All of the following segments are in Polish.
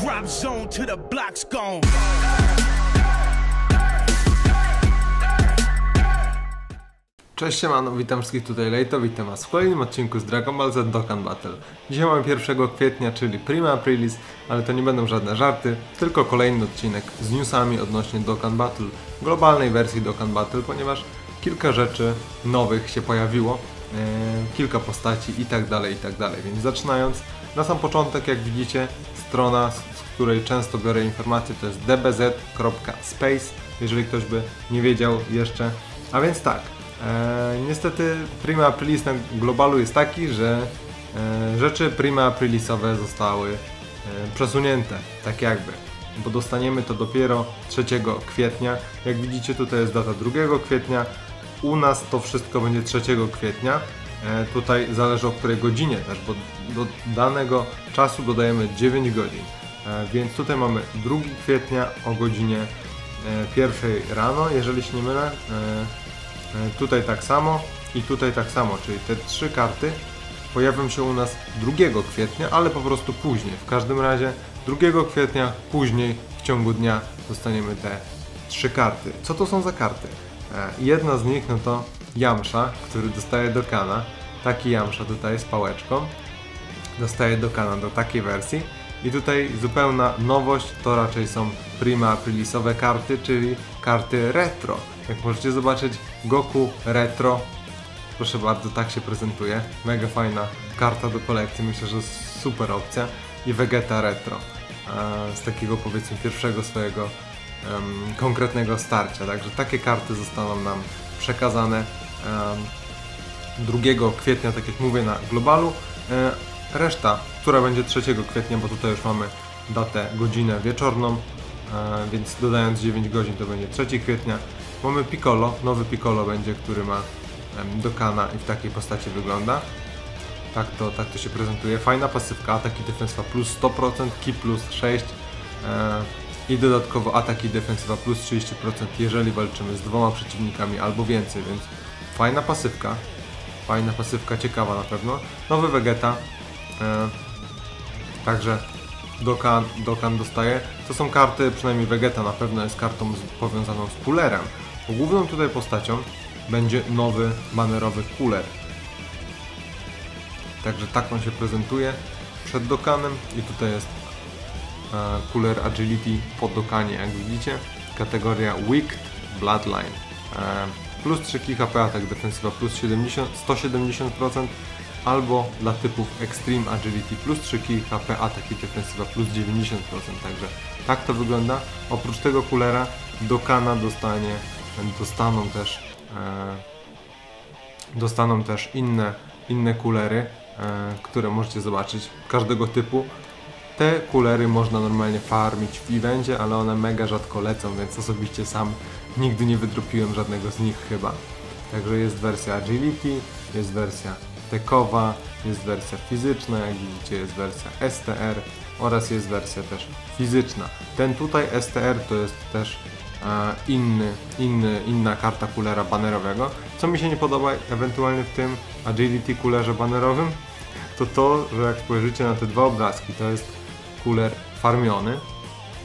Drop zone to the block's gone. Cześć siemano, witam wszystkich tutaj Lejto, witam was w kolejnym odcinku z Dragon Ball Z Dokkan Battle. Dzisiaj mamy 1 kwietnia, czyli Prima Aprilis, ale to nie będą żadne żarty, tylko kolejny odcinek z newsami odnośnie Dokkan Battle, globalnej wersji Dokkan Battle, ponieważ kilka rzeczy nowych się pojawiło, kilka postaci i tak dalej, i tak dalej. Więc zaczynając, na sam początek jak widzicie, strona, z z której często biorę informacje, to jest dbz.space, jeżeli ktoś by nie wiedział jeszcze. A więc tak, E, niestety Prima Aprilis na globalu jest taki, że e, rzeczy Prima Aprilisowe zostały e, przesunięte, tak jakby, bo dostaniemy to dopiero 3 kwietnia. Jak widzicie tutaj jest data 2 kwietnia, u nas to wszystko będzie 3 kwietnia. E, tutaj zależy o której godzinie też, bo do danego czasu dodajemy 9 godzin. E, więc tutaj mamy 2 kwietnia o godzinie e, pierwszej rano, jeżeli się nie mylę. E, E, Tutaj tak samo i tutaj tak samo, czyli te trzy karty pojawią się u nas 2 kwietnia, ale po prostu później. W każdym razie 2 kwietnia później w ciągu dnia dostaniemy te trzy karty. Co to są za karty? E, Jedna z nich no to Jamsza, który dostaje do kana. Taki Jamsza tutaj z pałeczką. Dostaje do kana do takiej wersji. I tutaj zupełna nowość to raczej są prima aprilisowe karty, czyli karty retro. Jak możecie zobaczyć, Goku Retro. Proszę bardzo, tak się prezentuje. Mega fajna karta do kolekcji, myślę, że super opcja. I Vegeta Retro. e, Z takiego powiedzmy pierwszego swojego em, konkretnego starcia. Także takie karty zostaną nam przekazane em, 2 kwietnia, tak jak mówię, na globalu. E, Reszta, która będzie 3 kwietnia, bo tutaj już mamy datę, godzinę wieczorną, e, więc dodając 9 godzin to będzie 3 kwietnia. Mamy Piccolo, nowy Piccolo będzie, który ma em, do kana i w takiej postaci wygląda. Tak to, tak to się prezentuje. Fajna pasywka, ataki defensywa plus 100%, ki plus 6 e, i dodatkowo ataki defensywa plus 30%, jeżeli walczymy z dwoma przeciwnikami albo więcej, więc fajna pasywka. Fajna pasywka, ciekawa na pewno. Nowy Vegeta. E, także Dokkan, Dokkan dostaje. To są karty, przynajmniej Vegeta na pewno jest kartą z, powiązaną z Coolerem. Główną tutaj postacią będzie nowy banerowy Cooler. Także tak on się prezentuje przed Dokkanem i tutaj jest Cooler Agility po Dokkanie, jak widzicie. Kategoria Wicked Bloodline. E, plus 3 key HP, atak defensywa plus 70, 170%, albo dla typów Extreme Agility plus 3 key HP, atak i defensywa plus 90%. Także tak to wygląda. Oprócz tego kulera do Kana dostanie, dostaną też e, dostaną też inne, inne kulery, e, które możecie zobaczyć każdego typu. Te kulery można normalnie farmić w evencie, ale one mega rzadko lecą, więc osobiście sam nigdy nie wydropiłem żadnego z nich chyba. Także jest wersja Agility, jest wersja tekowa, jest wersja fizyczna, jak widzicie jest wersja STR oraz jest wersja też fizyczna. Ten tutaj STR to jest też e, inny, inny, inna karta kulera banerowego. Co mi się nie podoba ewentualnie w tym Agility kulerze banerowym, to to, że jak spojrzycie na te dwa obrazki, to jest kuler farmiony,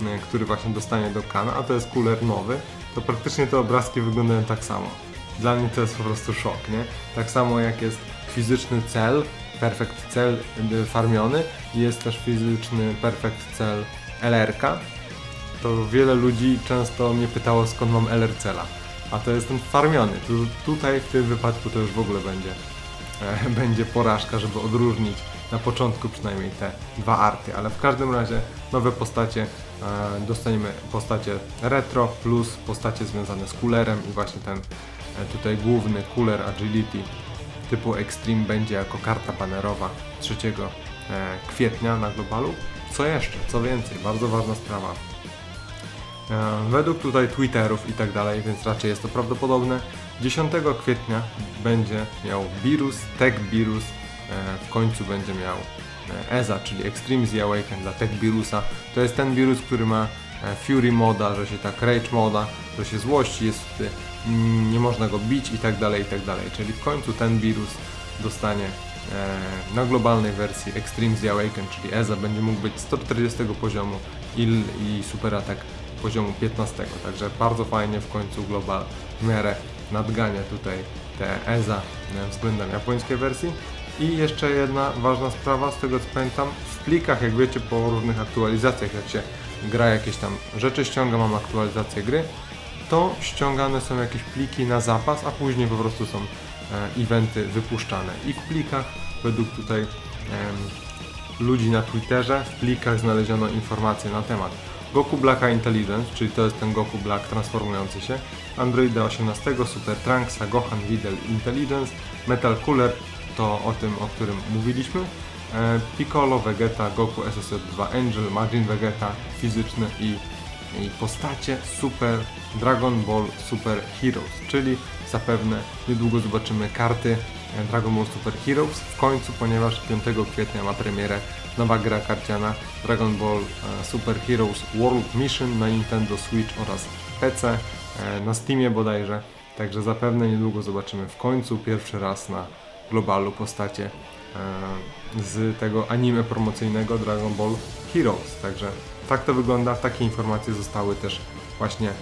e, który właśnie dostanie do kana, a to jest kuler nowy, to praktycznie te obrazki wyglądają tak samo. Dla mnie to jest po prostu szok, nie? Tak samo jak jest fizyczny cel, perfect cel y, farmiony, jest też fizyczny perfect cel LRK, to wiele ludzi często mnie pytało skąd mam LRCela, a to jest ten farmiony. Tu, tutaj w tym wypadku to już w ogóle będzie, e, będzie porażka, żeby odróżnić na początku przynajmniej te dwa arty, ale w każdym razie nowe postacie, e, dostaniemy postacie retro plus postacie związane z coolerem i właśnie ten e, tutaj główny cooler agility typu Extreme będzie jako karta banerowa 3 e, kwietnia na globalu. Co jeszcze? Co więcej? Bardzo ważna sprawa. Według tutaj Twitterów i tak dalej, więc raczej jest to prawdopodobne. 10 kwietnia będzie miał Virus, Tech Virus, e, w końcu będzie miał e, EZA, czyli Extreme Z Awaken dla Tech Virusa. To jest ten wirus, który ma e, Fury moda, że się tak Rage moda, że się złości, jest nie można go bić i tak dalej, i tak dalej. Czyli w końcu ten wirus dostanie e, na globalnej wersji Extreme The Awaken, czyli EZA, będzie mógł być 140 poziomu IL i Super Attack poziomu 15. Także bardzo fajnie w końcu Global w miarę nadgania tutaj te EZA e, względem japońskiej wersji. I jeszcze jedna ważna sprawa, z tego co pamiętam, w plikach, jak wiecie, po różnych aktualizacjach, jak się gra jakieś tam rzeczy ściąga, mam aktualizację gry, to ściągane są jakieś pliki na zapas, a później po prostu są e, eventy wypuszczane. I w plikach, według tutaj ludzi na Twitterze, w plikach znaleziono informacje na temat Goku Blacka Intelligence, czyli to jest ten Goku Black transformujący się, Androida 18, Super Trunksa, Gohan Videl Intelligence, Metal Cooler, to o tym, o którym mówiliśmy, e, Piccolo, Vegeta, Goku SSJ2 Angel, Majin Vegeta, fizyczny i, i postacie Super. Dragon Ball Super Heroes, czyli zapewne niedługo zobaczymy karty e, Dragon Ball Super Heroes. W końcu, ponieważ 5 kwietnia ma premierę nowa gra karciana Dragon Ball e, Super Heroes World Mission na Nintendo Switch oraz PC, na Steamie bodajże, także zapewne niedługo zobaczymy w końcu pierwszy raz na globalu postacie e, z tego anime promocyjnego Dragon Ball Heroes. Także tak to wygląda, takie informacje zostały też właśnie e,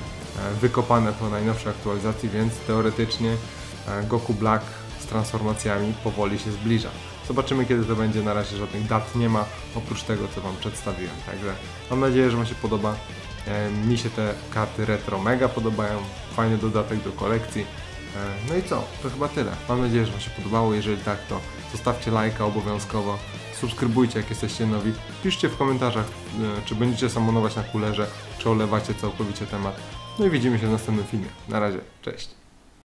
wykopane po najnowszej aktualizacji, więc teoretycznie e, Goku Black z transformacjami powoli się zbliża. Zobaczymy kiedy to będzie, na razie żadnych dat nie ma, oprócz tego co Wam przedstawiłem. Także mam nadzieję, że Wam się podoba. Mi się te karty retro mega podobają, fajny dodatek do kolekcji. E, No i co? To chyba tyle. Mam nadzieję, że Wam się podobało. Jeżeli tak, to zostawcie lajka obowiązkowo. Subskrybujcie, jak jesteście nowi. Piszcie w komentarzach, e, czy będziecie samonować na kulerze, czy olewacie całkowicie temat. No i widzimy się w następnym filmie. Na razie, cześć.